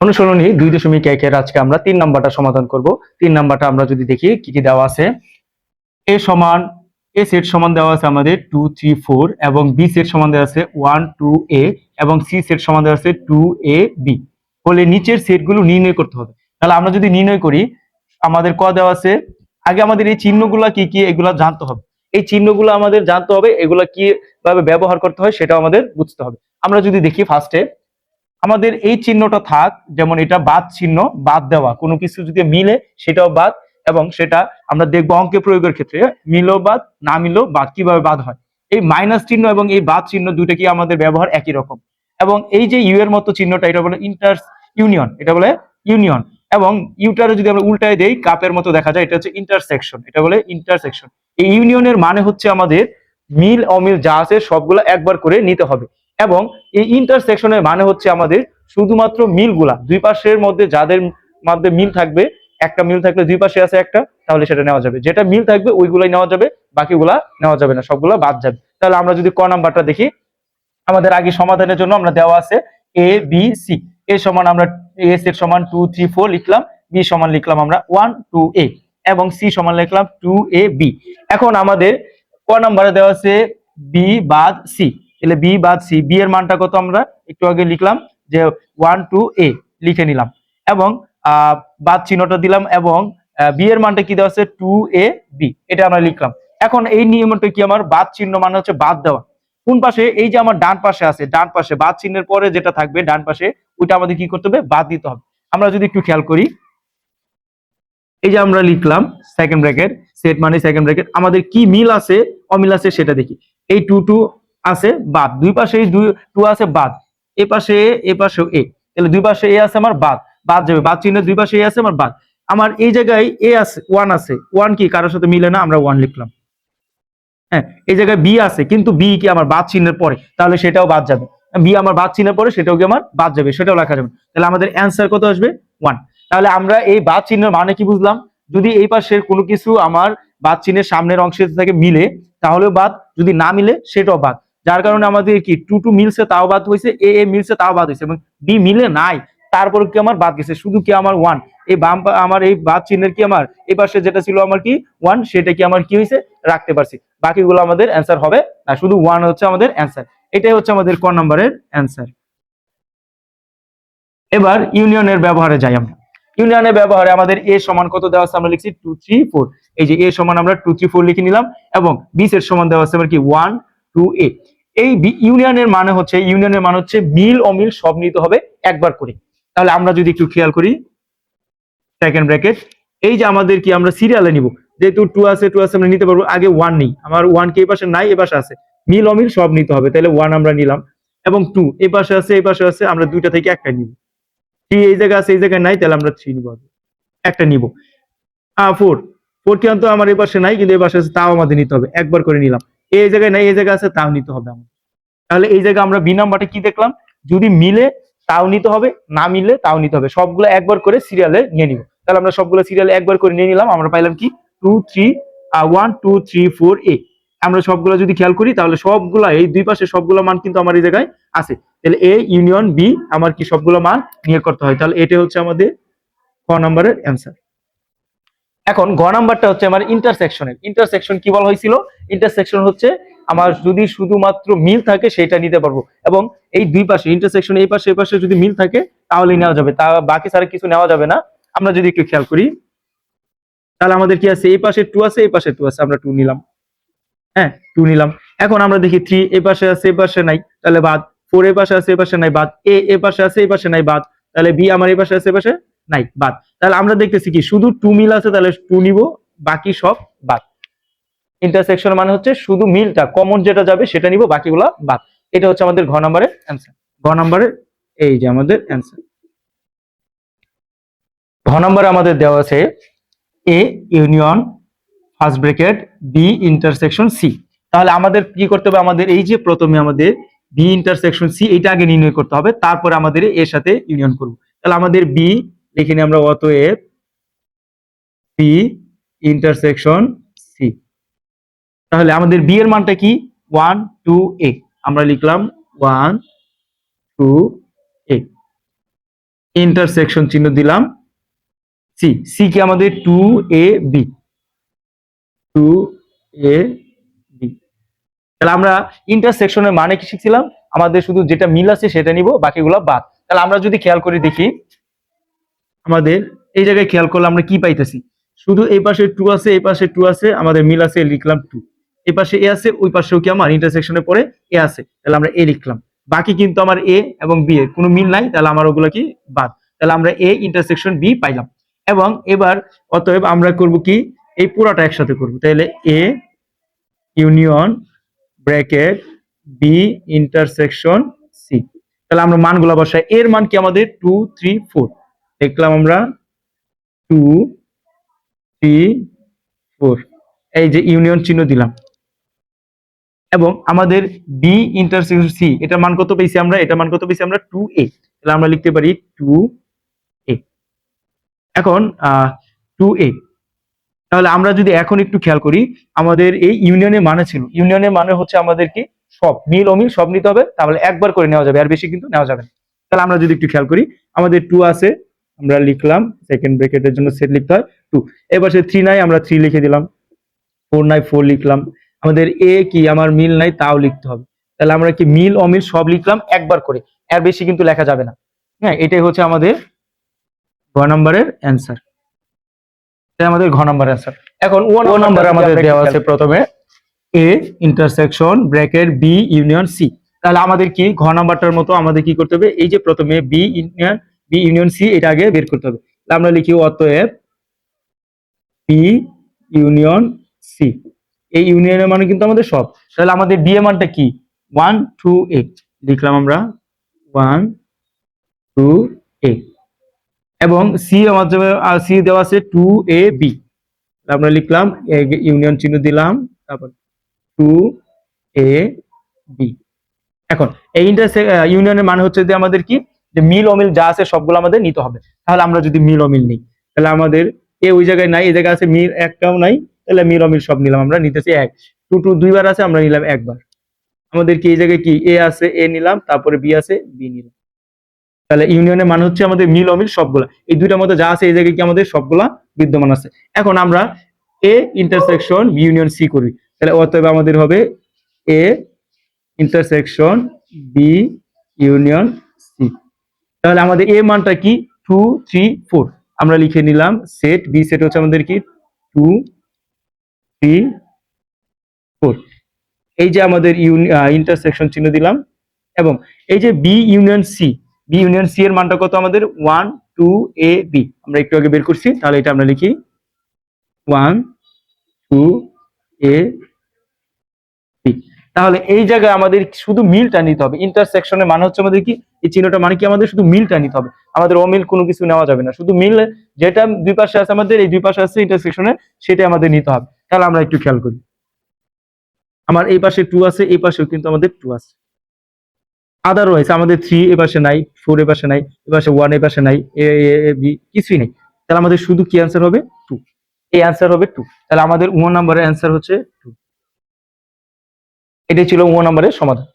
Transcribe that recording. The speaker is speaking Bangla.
অনুসরণী দুই দশমিক একের আজকে আমরা তিন নাম্বারটা সমাধান করব। তিন নাম্বারটা আমরা যদি দেখি, কি কি দেওয়া আছে? এ সমান, এ সেট সমান দেওয়া আছে আমাদের টু থ্রি ফোর এবং বি সেট সমান দেওয়া আছে ওয়ান টু এ এবং সি সেট সমান দেওয়া আছে টু এ বি বলে নিচের সেটগুলো নির্ণয় করতে হবে। তাহলে আমরা যদি নির্ণয় করি, আমাদের ক দেওয়া আছে? আগে আমাদের এই চিহ্নগুলা কি কি, এগুলা জানতে হবে। এই চিহ্নগুলো আমাদের জানতে হবে, এগুলা কীভাবে ব্যবহার করতে হয় সেটাও আমাদের বুঝতে হবে। আমরা যদি দেখি ফার্স্টে আমাদের এই চিহ্নটা থাক, যেমন এটা বাদ চিহ্ন, বাদ দেওয়া, কোনো কিছু যদি মিলে সেটাও বাদ, এবং সেটা আমরা দেখব অঙ্কে প্রয়োগের ক্ষেত্রে মিলো বাদ, না মিলো বাদ, কীভাবে বাদ হয়? এই মাইনাস চিহ্ন এবং এই বাদ চিহ্ন দুইটা কি আমাদের ব্যবহার একই রকম? এবং এই যে ইউ এর মতো চিহ্নটা, এটা বলে ইন্টার ইউনিয়ন এটা বলে ইউনিয়ন এবং ইউটারে যদি আমরা উল্টায় দেই কাপের মতো দেখা যায়, এটা হচ্ছে ইন্টারসেকশন এটা বলে ইন্টারসেকশন এই ইউনিয়নের মানে হচ্ছে আমাদের মিল, অমিল যা আছে সবগুলো একবার করে নিতে হবে। এবং এই ইন্টারসেকশনের মানে হচ্ছে আমাদের শুধুমাত্র মিলগুলা, দুই পাশের মধ্যে যাদের মধ্যে মিল থাকবে, একটা মিল থাকলে দুই পাশে আছে একটা, তাহলে সেটা নেওয়া যাবে। যেটা মিল থাকবে ওইগুলাই নেওয়া যাবে, বাকিগুলা নেওয়া যাবে না, সবগুলা বাদ যাবে। তাহলে আমরা যদি ক নাম্বারটা দেখি, আমাদের আগে সমাধানের জন্য আমরা দেওয়া আছে এ বি সি এ সমান আমরা এ এর সমান টু থ্রি ফোর লিখলাম বি সমান লিখলাম আমরা ওয়ান টু এ এবং সি সমান লিখলাম টু এ বি এখন আমাদের ক নাম্বারে দেওয়া আছে বি বাদ সি তাহলে বি বাদ সি বি এর মানটা কত আমরা একটু আগে লিখলাম, যে ওয়ান টু এ লিখে নিলাম। এবং বাদ চিহ্নটা দিলাম এবং বি এর মানটা কি দেওয়া আছে? টু এ বি এটা আমরা লিখলাম। এখন এই নিয়মটা কি আমার? বাদ চিহ্ন মানে হচ্ছে বাদ দেওয়া। কোন পাশে? এই যে আমার ডান পাশে আছে, ডান পাশে। বাদ চিহ্নের পরে যেটা থাকবে ডান পাশে, ওইটা আমাদের কি করতে হবে? বাদ দিতে হবে। আমরা যদি একটু খেয়াল করি, এই যে আমরা লিখলাম সেকেন্ড ব্র্যাকেট সেট মানে সেকেন্ড ব্র্যাকেট আমাদের কি মিল আছে? অমিল আছে, সেটা দেখি। এই টু টু আছে বাদ। দুই পাশে দুই টু আছে বাদ। এ পাশে এ পাশে এ। তাহলে দুই পাশে এ আছে আমার বাদ। বাদ যাবে। বাদ চিহ্নের দুই পাশে এ আছে আমার বাদ। আমার এই জায়গায় এ আছে, ওয়ান আছে। ওয়ান কি? কারোর সাথে মিলে না, আমরা ওয়ান লিখলাম। হ্যাঁ এই জায়গায় বি আছে, কিন্তু বি কি আমার বাদ চিহ্নের পরে? তাহলে সেটাও বাদ যাবে। বি আমার বাদ চিহ্নের পরে, সেটাও কি আমার বাদ যাবে? সেটাও লেখা যাবে তাহলে আমাদের অ্যান্সার কত আসবে? ওয়ান। তাহলে আমরা এই বাদ চিহ্নের মানে কি বুঝলাম? যদি এই পাশের কোনো কিছু আমার বাদ চিহ্নের সামনের অংশের থেকে মিলে, তাহলেও বাদ। যদি না মিলে, সেটাও বাদ। যার কারণে আমাদের কি টু টু মিলছে, তাও বাদ হয়েছে এ এ মিলছে, তাও বাদ হয়েছে এবং বি মিলে নাই, তারপর কি আমার বাদ গেছে, শুধু কি আমার ওয়ান এই বাম আমার এই বাদ চিহ্নের কি আমার, এই পাশে যেটা ছিল আমার কি ওয়ান সেটা কি আমার কি হয়েছে রাখতে পারছি, বাকিগুলো আমাদের অ্যান্সার হবে, না, শুধু ওয়ান হচ্ছে আমাদের অ্যান্সার এটাই হচ্ছে আমাদের ক নম্বরের অ্যান্সার এবার ইউনিয়নের ব্যবহারে যাই আমরা, ইউনিয়নের ব্যবহারে আমাদের এ সমান কত দেওয়া আমরা লিখছি টু থ্রি ফোর এই যে এ সমান আমরা টু থ্রি ফোর লিখে নিলাম, এবং বি এর সমান দেওয়া আছে আমার কি ওয়ান টু এ এই ইউনিয়নের মানে হচ্ছে ইউনিয়নের মানে হচ্ছে মিল অমিল সব নিতে হবে একবার করে। তাহলে আমরা যদি একটু খেয়াল করি সেকেন্ড ব্র্যাকেট এই যে আমাদের কি আমরা সিরিয়ালে নিব। যেহেতু টু আছে টু আছে, আমরা নিতে পারব, আগে ওয়ান নেই। আমার ওয়ান কে এই পাশে নাই, এ পাশে আছে। মিল অমিল সব নিতে হবে, তাহলে ওয়ান আমরা নিলাম। এবং টু এই পাশে আছে এই পাশে আছে, আমরা দুইটা থেকে একটা নিব। থ্রি এই জায়গায় আছে, এই জায়গায় নাই, তাহলে আমরা থ্রি নিব। একটা নিব। ফোর ফোর কি অন্ত আমার এই পাশে নাই, কিন্তু এই পাশে আছে, তাও আমাদের নিতে হবে। একবার করে নিলাম। এই জায়গায় নাই, এই জায়গায় আছে, তাও নিতে হবে আমাদের। তাহলে এই জায়গায় আমরা বি নাম্বারটা কি দেখলাম? যদি মিলে, তাও নিতে হবে, না মিললে তাও নিতে হবে। সবগুলো একবার করে সিরিয়ালে নিয়ে নিব। তাহলে আমরা সবগুলো সিরিয়ালে একবার করে নিয়ে নিলাম, আমরা পাইলাম কি? Two three one two three four A আমরা সবগুলো যদি খেয়াল করি, তাহলে সবগুলা, এই দুই পাশে সবগুলো মান কিন্তু আমার এই জায়গায় আছে। তাহলে এ ইউনিয়ন বি আমার কি সবগুলো মান নিয়ে করতে হয়? তাহলে এটা হচ্ছে আমাদের ক নম্বরের অ্যান্সার এখন গ নাম্বারটা হচ্ছে আমার ইন্টারসেকশনের ইন্টারসেকশন কি বলা হয়েছিল? ইন্টারসেকশন হচ্ছে আমার যদি শুধুমাত্র মিল থাকে সেটা নিতে পারব। এবং এই দুই পাশে ইন্টারসেকশন এই পাশে এই পাশে যদি মিল থাকে তাহলে নেওয়া যাবে। তা বাকি সারা কিছু নেওয়া যাবে না। আমরা যদি একটু খেয়াল করি, তাহলে আমাদের কি আছে? এই পাশে টু আছে, এই পাশে টু আছে। আমরা টু নিলাম। হ্যাঁ টু নিলাম। এখন আমরা দেখি থ্রি এ পাশে আছে এই পাশে নাই। তাহলে বাদ। ফোর এ পাশে আছে, এ পাশে নাই। বাদ। এ এ পাশে আছে এই পাশে নাই। বাদ। তাহলে বি আমার এই পাশে আছে এই পাশে নাই, বাদ। তাহলে আমরা দেখতেছি কি, শুধু টু মিল আছে, তাহলে টু নিব, বাকি সব বাদ। ইন্টারসেকশন মানে হচ্ছে শুধু মিলটা কমন যেটা যাবে সেটা নিব, বাকিগুলা বাদ। এটা হচ্ছে আমাদের ঘ নম্বরের অ্যান্সার ঘ নম্বরের, এই যে আমাদের অ্যান্সার ঘ নম্বরে আমাদের দেওয়া আছে A union first bracket B intersection C তাহলে আমাদের কি করতে হবে? আমাদের এই যে প্রথমে আমাদের বি ইন্টারসেকশন সি এটা আগে নির্ণয় করতে হবে, তারপরে আমাদের এর সাথে ইউনিয়ন করব। তাহলে আমাদের বি লিখে নিই আমরা অতএব বি ইন্টারসেকশন সি তাহলে আমাদের বি এর মানটা কি? ওয়ান টু এ আমরা লিখলাম ওয়ান টু এ ইন্টারসেকশন চিহ্ন দিলাম সি সি কি আমাদের? Two A B two A B তাহলে আমরা ইন্টারসেকশনের মানে কি শিখছিলাম? আমাদের শুধু যেটা মিল আছে সেটা নিব, বাকিগুলো বাদ। তাহলে আমরা যদি খেয়াল করে দেখি আমাদের এই জায়গায় খেয়াল করলে আমরা কি পাইতেছি? শুধু এই পাশে টু আছে, এই পাশে টু আছে, আমাদের মিল আছে, লিখলাম টু এই পাশে এ আছে, ওই পাশেও কি আমার ইন্টারসেকশনে পরে এ আছে, তাহলে আমরা এ লিখলাম। বাকি কিন্তু আমার এ এবং বি এর কোনো মিল নাই, তাহলে আমার ওগুলো কি বাদ। তাহলে আমরা এ ইন্টারসেকশন বি পাইলাম। এবং এবার অতএব আমরা করব কি? এই পুরাটা একসাথে করব। তাহলে A union bracket B intersection C তাহলে আমরা মানগুলো বসাই। এর মান কি আমাদের? টু থ্রি ফোর দেখলাম আমরা টু থ্রি ফোর এই যে ইউনিয়ন চিহ্ন দিলাম। এবং আমাদের বি ইন্টারসেকশন সি এটা মান কত পেয়েছি আমরা? এটা মান কত পেয়েছি আমরা? টু এ তাহলে আমরা লিখতে পারি টু এ এখন টু এ তাহলে আমরা যদি এখন একটু খেয়াল করি, আমাদের এই ইউনিয়নের মানে ছিল। ইউনিয়নের মানে হচ্ছে আমাদেরকে সব। মিল, অমিল, সব নিতে হবে। তাহলে একবার করে নেওয়া যাবে। আর বেশি কিন্তু নেওয়া যাবে না। তাহলে আমরা যদি একটু খেয়াল করি, আমাদের টু আছে। আমরা লিখলাম সেকেন্ড ব্রেকেটের জন্য সেট লিখতে হয় টু এবার সে থ্রি নাই আমরা থ্রি লিখে দিলাম। ফোর নাই ফোর লিখলাম। আমাদের এ কি আমার মিল নাই তাও লিখতে হবে। তাহলে আমরা কি মিল অমিল সব লিখলাম একবার করে। এর বেশি কিন্তু লেখা যাবে না। হ্যাঁ এটাই হচ্ছে আমাদের ঘ নম্বরের অ্যান্সার এটা আমাদের ঘ নম্বর অ্যান্সার এখন ও নম্বর আমাদের দেওয়া আছে প্রথমে A intersection bracket B union C তাহলে আমাদের কি ঘ নাম্বারটার মতো আমাদের কি করতে হবে? এই যে প্রথমে B union B union C এটা আগে বের করতে হবে। আমরা লিখি অতএব বি ইউনিয়ন সি এই ইউনিয়নের মানে কিন্তু আমাদের সব। তাহলে আমাদের বি এর মানটা কি? ওয়ান টু এইট লিখলাম আমরা ওয়ান টু এইট এবং সি আমাদের সি দেওয়া আছে টু এ বি আমরা লিখলাম ইউনিয়ন চিহ্ন দিলাম, তারপর টু এ বি এখন, এই ইন্টারসে ইউনিয়নের মানে হচ্ছে যে আমাদের কি? যে মিল অমিল যা আছে সবগুলো আমাদের নিতে হবে। তাহলে আমরা যদি মিল অমিল নিই, তাহলে আমাদের এ ওই জায়গায় নাই এই জায়গায় আছে মিল একটাও নাই, তাহলে মিল অমিল সব নিলাম। আমরা নিতেছি এক। টু টু দুইবার আছে, আমরা নিলাম একবার। আমাদের কি এই জায়গায় কি? এ আছে, এ নিলাম, তারপরে বি আছে, বি নিলাম। তাহলে ইউনিয়নের মানে হচ্ছে আমাদের মিল অমিল সবগুলা। এই দুইটার মধ্যে যা আছে, এই জায়গায় কি আমাদের সবগুলা বিদ্যমান আছে। এখন আমরা A intersection B union C করি। তাহলে অতএব আমাদের হবে এ ইন্টারসেকশন বি ইউনিয়ন তাহলে আমাদের এ মানটা কি? টু থ্রি ফোর আমরা লিখে নিলাম সেট বি সেট হচ্ছে আমাদের কি? টু থ্রি ফোর এই যে আমাদের ইন্টারসেকশন চিহ্ন দিলাম এবং এই যে B union C B union C এর মানটা কত আমাদের? ওয়ান টু এ বি আমরা একটু আগে বের করছি, তাহলে এটা আমরা লিখি ওয়ান টু এ তাহলে এই জায়গায় আমাদের শুধু মিলটা নিতে হবে? ইন্টারসেকশনের মানে হচ্ছে আমাদের কি? এই চিহ্নটা মানে কি আমাদের শুধু মিলটা নিতে হবে? আমাদের অমিল কোনো কিছু নেওয়া যাবে না। শুধু মিল, যেটা দুই পাশে আছে আমাদের, এই দুই পাশে আছে ইন্টারসেকশনে সেটা আমাদের নিতে হবে। তাহলে আমরা একটু খেয়াল করি। আমার এই পাশে টু আছে, এই পাশেও কিন্তু আমাদের টু আছে। আদারওয়াইজ আমাদের থ্রি এ পাশে নাই ফোর এ পাশে নাই, এ পাশে ওয়ান এ পাশে নাই এ বি কিছুই নেই। তাহলে আমাদের শুধু কি অ্যান্সার হবে? টু এই অ্যান্সার হবে টু তাহলে আমাদের ও নাম্বারের অ্যান্সার হচ্ছে টু এটাই ছিল ও নম্বরের সমাধান।